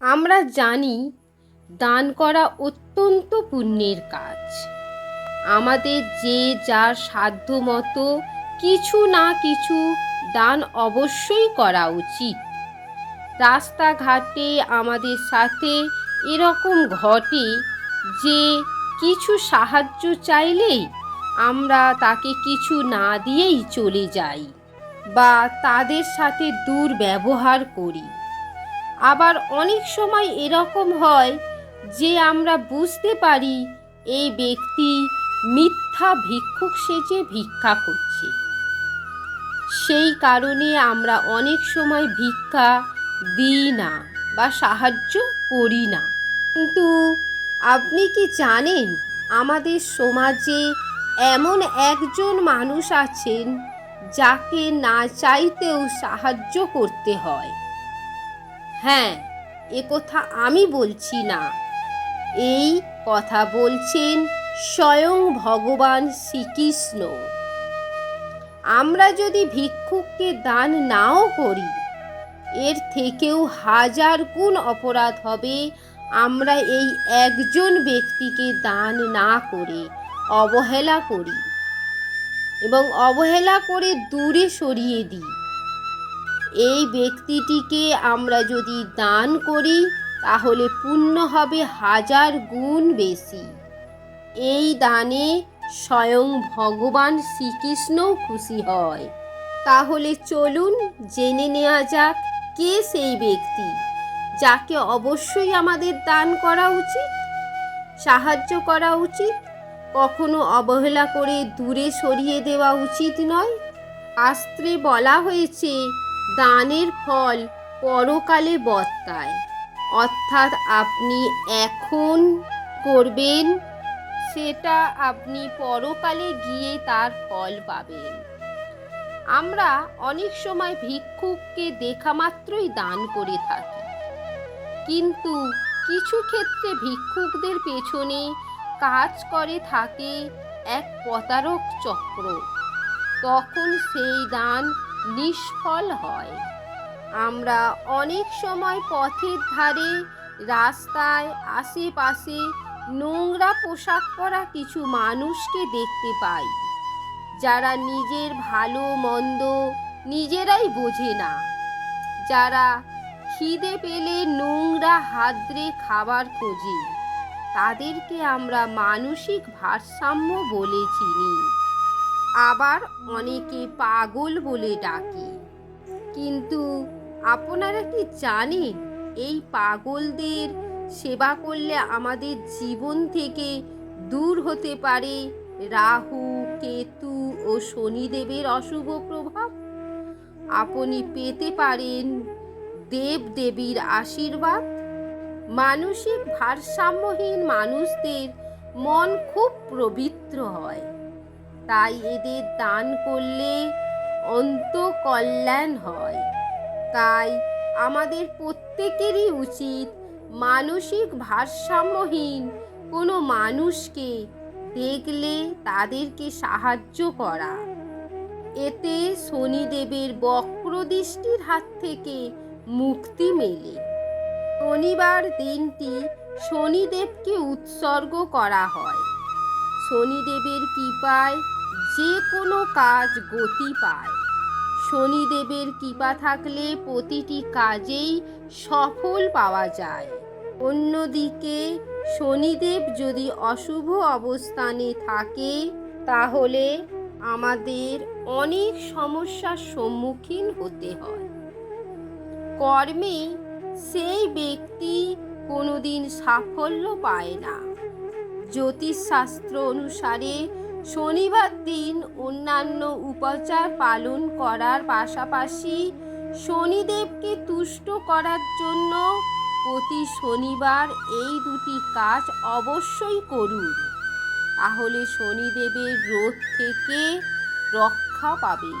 আমরা জানি দান করা অত্যন্ত পুণ্যের কাজ। আমাদের যে যার সাধ্য মতো কিছু না কিছু দান অবশ্যই করা উচিত। রাস্তাঘাটে আমাদের সাথে এরকম ঘটে যে কিছু সাহায্য চাইলেই আমরা তাকে কিছু না দিয়েই চলে যাই বা তাদের সাথে দুর্ব্যবহার করি। আবার অনেক সময় এরকম হয় যে আমরা বুঝতে পারি এই ব্যক্তি মিথ্যা ভিক্ষুক সেজে ভিক্ষা করছে। সেই কারণে আমরা অনেক সময় ভিক্ষা দিই না বা সাহায্য করি না। কিন্তু আপনি কি জানেন আমাদের সমাজে এমন একজন মানুষ আছেন যাকে না চাইতেও সাহায্য করতে হয়? হ্যাঁ এ কথা আমি বলছি না। এই কথা বলছেন স্বয়ং ভগবান শ্রীকৃষ্ণ। আমরা যদি ভিক্ষুককে দান নাও করি, এর থেকেও হাজার গুণ অপরাধ হবে। আমরা এই একজন ব্যক্তিকে দান না করে অবহেলা করি এবং অবহেলা করে দূরে সরিয়ে দিই। এই ব্যক্তিটিকে আমরা যদি দান করি, তাহলে পুণ্য হবে হাজার গুণ বেশি। এই দানে স্বয়ং ভগবান শ্রীকৃষ্ণও খুশি হয়। তাহলে চলুন জেনে নেওয়া যাক, কে সেই ব্যক্তি যাকে অবশ্যই আমাদের দান করা উচিত, সাহায্য করা উচিত, কখনো অবহেলা করে দূরে সরিয়ে দেওয়া উচিত নয়? শাস্ত্রে বলা হয়েছে দানের ফল পরকালে বর্তায়। অর্থাৎ আপনি এখন করবেন, সেটা আপনি পরকালে গিয়ে তার ফল পাবেন। আমরা অনেক সময় ভিক্ষুককে দেখা মাত্রই দান করে থাকি। কিন্তু কিছু ক্ষেত্রে ভিক্ষুকদের পেছনে কাজ করে থাকে এক প্রতারক চক্র। তখন সেই দান নিষ্ফল হয়। আমরা অনেক সময় পথের ধারে, রাস্তায়, আশেপাশে নোংরা পোশাক পরা কিছু মানুষকে দেখতে পাই, যারা নিজের ভালো, মন্দ নিজেরাই বোঝে না। যারা খিদে পেলে নোংরা হাতরে খাবার খোঁজে, তাদেরকে আমরা মানসিক ভারসাম্য বলে চিনি। আবার অনেকে পাগল বলে ডাকি। কিন্তু আপনারা কি জানেন, এই পাগলদের সেবা করলে আমাদের জীবন থেকে দূর হতে পারে রাহু, কেতু ও শনিদেবের অশুভ প্রভাব? আপনি পেতে পারেন দেব দেবীর আশীর্বাদ। মানসিক ভারসাম্যহীন মানুষদের মন খুব পবিত্র হয়। তাই এদের দান করলে অন্ত কল্যাণ হয়। তাই আমাদের প্রত্যেকেরই উচিত মানসিক ভারসাম্যহীন কোনো মানুষকে দেখলে তাদেরকে সাহায্য করা। এতে শনিদেবের বক্রদৃষ্টির হাত থেকে মুক্তি মেলে। শনিবার দিনটি শনিদেবকে উৎসর্গ করা হয়। শনিদেবের কৃপায় যে কোনো কাজ গতি পায়। শনিদেবের কৃপা থাকলে প্রতিটি কাজেই সফল পাওয়া যায়। অন্যদিকে, শনিদেব যদি অশুভ অবস্থানে থাকে, তাহলে আমাদের অনেক সমস্যার সম্মুখীন হতে হয়। কর্মে সেই ব্যক্তি কোনোদিন সাফল্য পায় না। জ্যোতিষশাস্ত্র অনুসারে শনিবার দিন অন্যান্য উপাচার পালন করার পাশাপাশি শনিদেবকে তুষ্ট করার জন্য প্রতি শনিবার এই দুটি কাজ অবশ্যই করুন। তাহলে শনিদেবের রোধ থেকে রক্ষা পাবে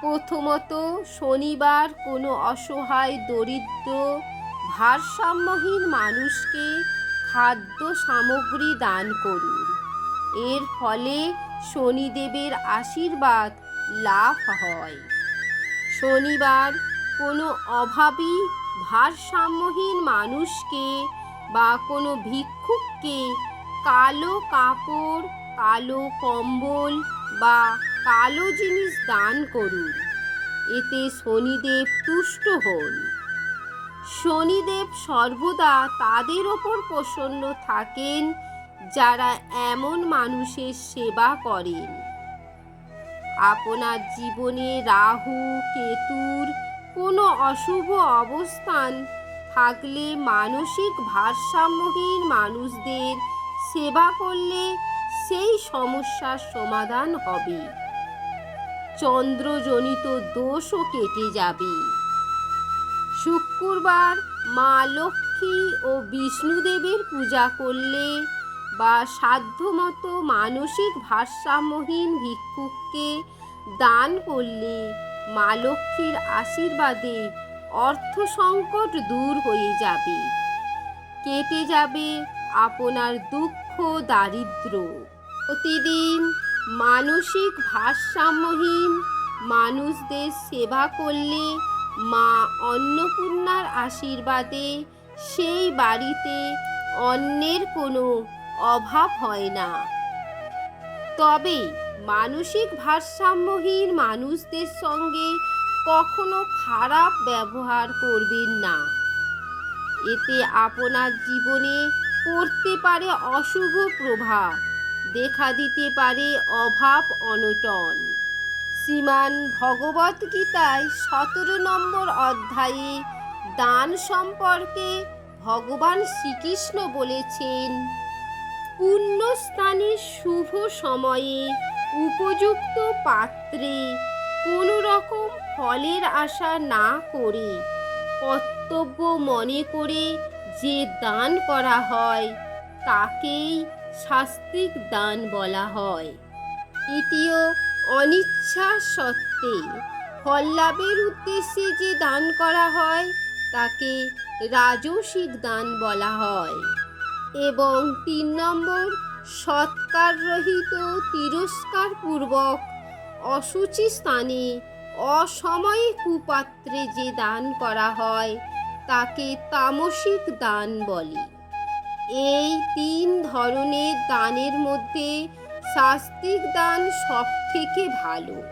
প্রথমত, শনিবার কোনো অসহায়, দরিদ্র, ভারসাম্যহীন মানুষকে খাদ্য সামগ্রী দান করুন। এর ফলে শনিদেবের আশীর্বাদ লাভ হয়। শনিবার কোনো অভাবী, ভারসাম্যহীন মানুষকে বা কোনো ভিক্ষুককে কালো কাপড়, কালো কম্বল বা কালো জিনিস দান করুন। এতে শনিদেব তুষ্ট হন। শনিদেব সর্বদা তাদের ওপর প্রসন্ন থাকেন যারা এমন মানুষের সেবা করেন। আপনার জীবনে রাহু, কেতুর কোনো অশুভ অবস্থান থাকলে মানসিক ভারসাম্যহীন মানুষদের সেবা করলে সেই সমস্যার সমাধান হবে। চন্দ্রজনিত দোষও কেটে যাবে। শুক্রবার মা লক্ষ্মী ও বিষ্ণুদেবের পূজা করলে বা সাধ্যমতো মানসিক ভারসাম্যহীন ভিক্ষুককে দান করলে মা লক্ষ্মীর আশীর্বাদে অর্থ সংকট দূর হয়ে যাবে। কেটে যাবে আপনার দুঃখ, দারিদ্র। প্রতিদিন মানসিক ভারসাম্যহীন মানুষদের সেবা করলে মা অন্নপূর্ণার আশীর্বাদে সেই বাড়িতে অন্যের কোনো অভাব হয় না। তবে মানসিক ভারসাম্যহীন মানুষদের সঙ্গে কখনো খারাপ ব্যবহার করবেন না। এতে আপনার জীবনে পড়তে পারে অশুভ প্রভাব, দেখা দিতে পারে অভাব অনটন। শ্রীমান ভগবত গীতায় সতেরো নম্বর অধ্যায়ে দান সম্পর্কে ভগবান শ্রীকৃষ্ণ বলেছেন পুণ্যস্থানে শুভ সময়ে উপযুক্ত পাত্রে কোনো রকম ফলের আশা না করে কর্তব্য মনে করে যে দান করা হয়, তাকেই শাস্তিক দান বলা হয়। তৃতীয় অনিচ্ছা সত্ত্বে ফল লাভের উদ্দেশ্যে যে দান করা হয়, তাকে রাজসিক দান বলা হয়। এবং তিন নম্বর সৎকার রহিত তিরস্কার পূর্বক অসুচি স্থানে, অসময়ে কুপাত্রে যে দান করা হয়, তাকে তামসিক দান বলে। এই তিন ধরনের দানের মধ্যে শাস্তিক দান সব থেকে ভালো।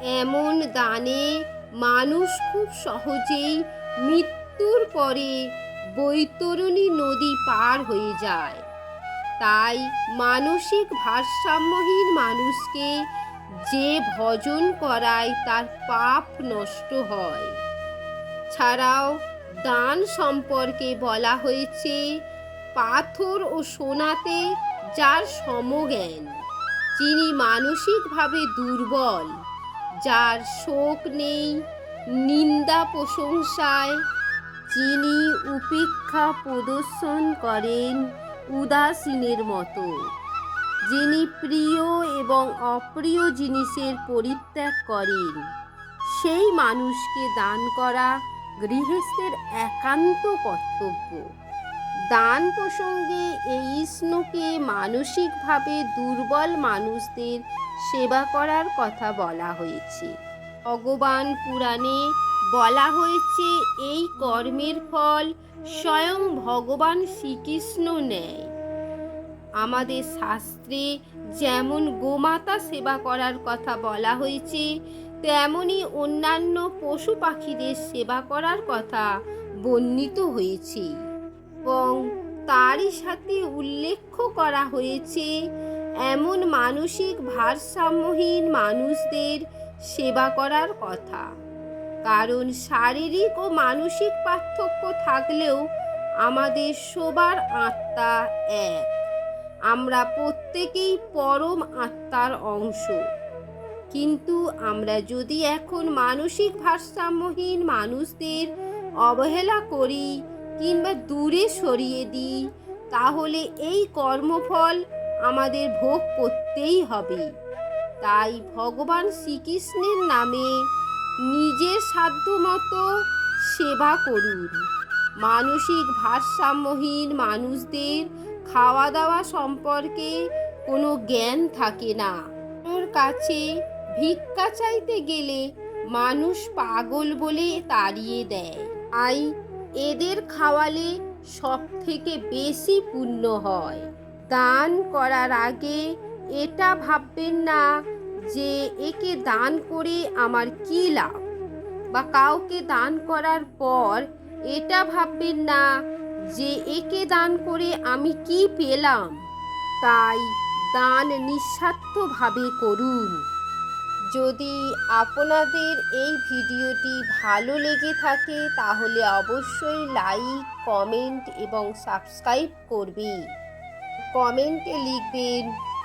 এমন দানে মানুষ খুব সহজেই মৃত্যুর পরে বৈতরণী নদী পার হয়ে যায়। তাই মানসিক ভারসাম্যহীন মানুষকে যে ভজন করায় তার পাপ নষ্ট হয়। ছাড়াও দান সম্পর্কে বলা হয়েছে, পাথর ও সোনাতে যার সমজ্ঞান, যিনি মানসিকভাবে দুর্বল, যার শোক নেই, নিন্দা প্রশংসায় যিনি উপেক্ষা প্রদর্শন করেন উদাসীনের মতো। যিনি প্রিয় এবং অপ্রিয় জিনিসের পরিত্যাগ করেন, সেই মানুষকে দান করা গৃহস্থের একান্ত কর্তব্য। দান প্রসঙ্গে এই শ্লোকে মানসিকভাবে দুর্বল মানুষদের সেবা করার কথা বলা হয়েছে। ভগবান পুরাণে বলা হয়েছে, এই কর্মের ফল স্বয়ং ভগবান শ্রীকৃষ্ণ নেয়। আমাদের শাস্ত্রে যেমন গোমাতা সেবা করার কথা বলা হয়েছে, তেমনি অন্যান্য পশু পাখিদের সেবা করার কথা বর্ণিত হয়েছে এবং তারই সাথে উল্লেখ করা হয়েছে, এমন মানসিক ভারসাম্যহীন মানুষদের সেবা করার কথা। কারণ শারীরিক ও মানসিক পার্থক্য থাকলেও আমাদের সবার আত্মা এক। আমরা প্রত্যেকেই পরম আত্মার অংশ। কিন্তু আমরা যদি এখন মানসিক ভারসাম্যহীন মানুষদের অবহেলা করি কিংবা দূরে সরিয়ে দিই, তাহলে এই কর্মফল আমাদের ভোগ করতেই হবে। তাই ভগবান শ্রীকৃষ্ণের নামে নিজের সাধ্যমতো সেবা করুন। মানসিক ভারসাম্যহীন মানুষদের খাওয়া দাওয়া সম্পর্কে কোনো জ্ঞান থাকে না। ওর কাছে ভিক্ষা চাইতে গেলে মানুষ পাগল বলে তাড়িয়ে দেয়। আই এদের খাওয়ালে সব থেকে বেশি পুণ্য হয়। দান করার আগে এটা ভাববেন না যে একে দান করে আমার কী লাভ? বা কাউকে দান করার পর এটা ভাববেন না যে একে দান করে আমি কি পেলাম? তাই দান নিঃস্বার্থভাবে করুন। যদি আপনাদের এই ভিডিওটি ভালো লেগে থাকে তাহলে অবশ্যই লাইক, কমেন্ট এবং সাবস্ক্রাইব করবে কমেন্টে লিখবেন